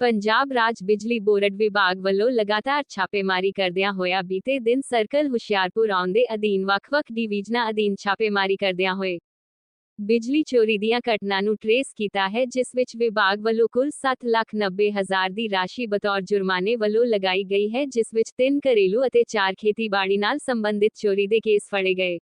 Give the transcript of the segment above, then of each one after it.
ਪੰਜਾਬ ਰਾਜ ਬਿਜਲੀ ਬੋਰਡ ਵਿਭਾਗ ਵੱਲੋਂ ਲਗਾਤਾਰ ਛਾਪੇਮਾਰੀ ਕਰਦਿਆਂ ਹੋਇਆ ਬੀਤੇ ਦਿਨ ਸਰਕਲ ਹੁਸ਼ਿਆਰਪੁਰ ਆਉਂਦੇ ਅਧੀਨ ਵੱਖ-ਵੱਖ ਡਿਵੀਜ਼ਨਾਂ ਅਧੀਨ ਛਾਪੇਮਾਰੀ ਕਰਦਿਆਂ ਹੋਏ ਬਿਜਲੀ ਚੋਰੀ ਦੀਆਂ ਘਟਨਾ ਨੂੰ ਟਰੇਸ ਕੀਤਾ ਹੈ ਜਿਸ ਵਿੱਚ ਵਿਭਾਗ ਵੱਲੋਂ ਕੁੱਲ 7,90,000 ਦੀ ਰਾਸ਼ੀ ਬਤੌਰ ਜੁਰਮਾਨੇ ਵੱਲੋਂ ਲਗਾਈ ਗਈ ਹੈ ਜਿਸ ਵਿੱਚ ਤਿੰਨ ਘਰੇਲੂ ਅਤੇ ਚਾਰ ਖੇਤੀਬਾੜੀ ਨਾਲ ਸੰਬੰਧਿਤ ਚੋਰੀ ਦੇ ਕੇਸ ਫੜੇ ਗਏ।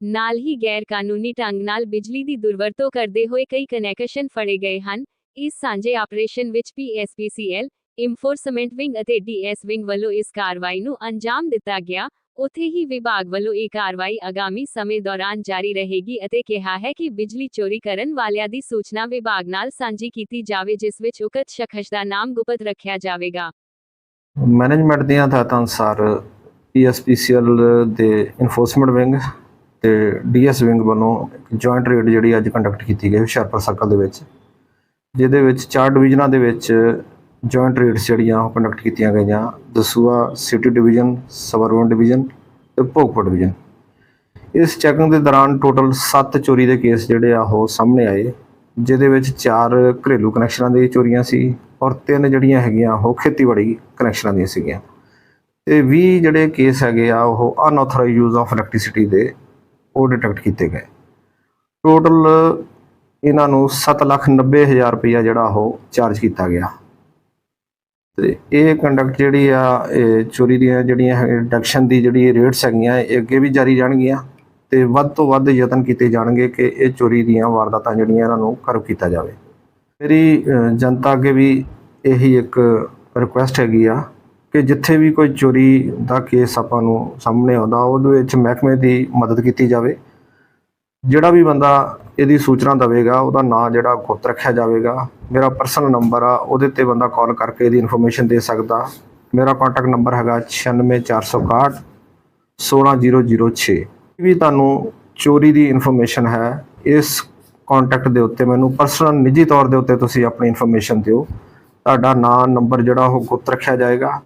ਨਾਲ ਹੀ ਗੈਰ ਕਾਨੂੰਨੀ ਢੰਗ ਨਾਲ ਬਿਜਲੀ ਦੀ ਦੁਰਵਰਤੋਂ ਕਰਦੇ ਹੋਏ ਕਈ ਕਨੈਕਸ਼ਨ ਫੜੇ ਗਏ ਹਨ ਇਸ ਸਾਂਝੇ ਆਪਰੇਸ਼ਨ ਵਿੱਚ ਪੀਐਸਪੀਸੀਐਲ ਇਨਫੋਰਸਮੈਂਟ ਵਿੰਗ ਅਤੇ ਡੀਐਸ ਵਿੰਗ ਵੱਲੋਂ ਇਸ ਕਾਰਵਾਈ ਨੂੰ ਅੰਜਾਮ ਦਿੱਤਾ ਗਿਆ। ਉੱਥੇ ਹੀ ਵਿਭਾਗ ਵੱਲੋਂ ਇਹ ਕਾਰਵਾਈ ਆਗਾਮੀ ਸਮੇਂ ਦੌਰਾਨ ਜਾਰੀ ਰਹੇਗੀ ਅਤੇ ਕਿਹਾ ਹੈ ਕਿ ਬਿਜਲੀ ਚੋਰੀ ਕਰਨ ਵਾਲਿਆਂ ਦੀ ਸੂਚਨਾ ਵਿਭਾਗ ਨਾਲ ਸਾਂਝੀ ਕੀਤੀ ਜਾਵੇ, ਜਿਸ ਵਿੱਚ ਉਕਤ ਸ਼ਖਸ ਦਾ ਨਾਮ ਗੁਪਤ ਰੱਖਿਆ ਜਾਵੇਗਾ। ਮੈਨੇਜਮੈਂਟ ਦੀਆਂ ਹਦਾਇਤਾਂ ਅਨੁਸਾਰ ਪੀਐਸਪੀਸੀਐਲ ਦੇ ਇਨਫੋਰਸਮੈਂਟ ਵਿੰਗ ਤੇ ਡੀਐਸ ਵਿੰਗ ਵੱਲੋਂ ਜੁਆਇੰਟ ਰੇਡ ਜਿਹੜੀ ਅੱਜ ਕੰਡਕਟ ਕੀਤੀ ਗਈ, ਹੁਸ਼ਿਆਰਪੁਰ ਸਰਕਲ ਦੇ ਵਿੱਚ। ਜਿਹਦੇ ਵਿੱਚ ਚਾਰ ਡਿਵੀਜ਼ਨਾਂ ਦੇ ਵਿੱਚ ਜੁਆਇੰਟ ਰੇਡਸ ਜਿਹੜੀਆਂ ਉਹ ਕੰਡਕਟ ਕੀਤੀਆਂ ਗਈਆਂ। Dasuya city division suburban division ਤੇ ਭੋਗਪੁਰ ਡਿਵੀਜ਼ਨ ਇਸ ਚੈਕਿੰਗ ਦੇ ਦੌਰਾਨ ਟੋਟਲ 7 ਚੋਰੀ ਦੇ ਕੇਸ ਜਿਹੜੇ ਆ ਉਹ ਸਾਹਮਣੇ ਆਏ, ਜਿਹਦੇ ਵਿੱਚ ਚਾਰ ਘਰੇਲੂ ਕਨੈਕਸ਼ਨਾਂ ਦੀ ਚੋਰੀਆਂ ਸੀ ਔਰ ਤਿੰਨ ਜਿਹੜੀਆਂ ਹੈਗੀਆਂ ਉਹ ਖੇਤੀਬਾੜੀ ਕਨੈਕਸ਼ਨਾਂ ਦੀਆਂ ਸੀਗੀਆਂ। ਤੇ 20 ਜਿਹੜੇ ਕੇਸ ਹੈਗੇ ਆ ਉਹ ਅਨਆਥੋਰਾਈਜ਼ਡ ਯੂਜ਼ ਆਫ ਇਲੈਕਟ੍ਰਿਸਿਟੀ ਦੇ ਉਹ ਡਿਟੈਕਟ ਕੀਤੇ ਗਏ। ਟੋਟਲ ਇਹਨਾਂ ਨੂੰ 790000 ਰੁਪਇਆ ਜਿਹੜਾ ਉਹ ਚਾਰਜ ਕੀਤਾ ਗਿਆ। ਤੇ ਇਹ ਕੰਡਕਟ ਜਿਹੜੀ ਆ, ਇਹ ਚੋਰੀ ਦੀਆਂ ਜਿਹੜੀਆਂ ਡਿਡਕਸ਼ਨ ਦੀ ਜਿਹੜੀ ਰੇਟਸ ਹੈਗੀਆਂ, ਇਹ ਅੱਗੇ ਵੀ ਜਾਰੀ ਰਹਿਣਗੀਆਂ ਤੇ ਵੱਧ ਤੋਂ ਵੱਧ ਯਤਨ ਕੀਤੇ ਜਾਣਗੇ ਕਿ ਇਹ ਚੋਰੀ ਦੀਆਂ ਵਾਰਦਾਤਾਂ ਜਿਹੜੀਆਂ ਇਹਨਾਂ ਨੂੰ ਕਰਵ ਕੀਤਾ ਜਾਵੇ। ਮੇਰੀ ਜਨਤਾ ਅੱਗੇ ਵੀ ਇਹੀ ਇੱਕ ਰਿਕੁਐਸਟ ਹੈਗੀ ਆ ਕਿ ਜਿੱਥੇ ਵੀ ਕੋਈ ਚੋਰੀ ਦਾ ਕੇਸ ਆਪਾਂ ਨੂੰ ਸਾਹਮਣੇ ਆਉਂਦਾ, ਉਹਦੇ ਵਿੱਚ ਮਹਿਕਮੇ ਦੀ ਮਦਦ ਕੀਤੀ ਜਾਵੇ। ਜਿਹੜਾ ਵੀ ਬੰਦਾ ਇਹਦੀ ਸੂਚਨਾ ਦੇਵੇਗਾ, ਉਹਦਾ ਨਾਂ ਜਿਹੜਾ ਗੁਪਤ ਰੱਖਿਆ ਜਾਵੇਗਾ, ਮੇਰਾ ਪਰਸਨਲ ਨੰਬਰ ਆ, ਉਹਦੇ ਤੇ ਬੰਦਾ ਕਾਲ ਕਰਕੇ ਇਹਦੀ ਇਨਫੋਰਮੇਸ਼ਨ ਦੇ ਸਕਦਾ। ਮੇਰਾ ਕੰਟੈਕਟ ਨੰਬਰ ਹੈਗਾ 96461 16006 ਵੀ ਤੁਹਾਨੂੰ ਚੋਰੀ ਦੀ ਇਨਫੋਰਮੇਸ਼ਨ ਹੈ, ਇਸ ਕੰਟੈਕਟ ਦੇ ਉੱਤੇ ਮੈਨੂੰ ਪਰਸਨਲ ਨਿੱਜੀ ਤੌਰ ਦੇ ਉੱਤੇ ਤੁਸੀਂ ਆਪਣੀ ਇਨਫੋਰਮੇਸ਼ਨ ਦਿਓ। ਤੁਹਾਡਾ ਨਾਂ ਨੰਬਰ ਜਿਹੜਾ ਉਹ ਗੁਪਤ ਰੱਖਿਆ ਜਾਏਗਾ।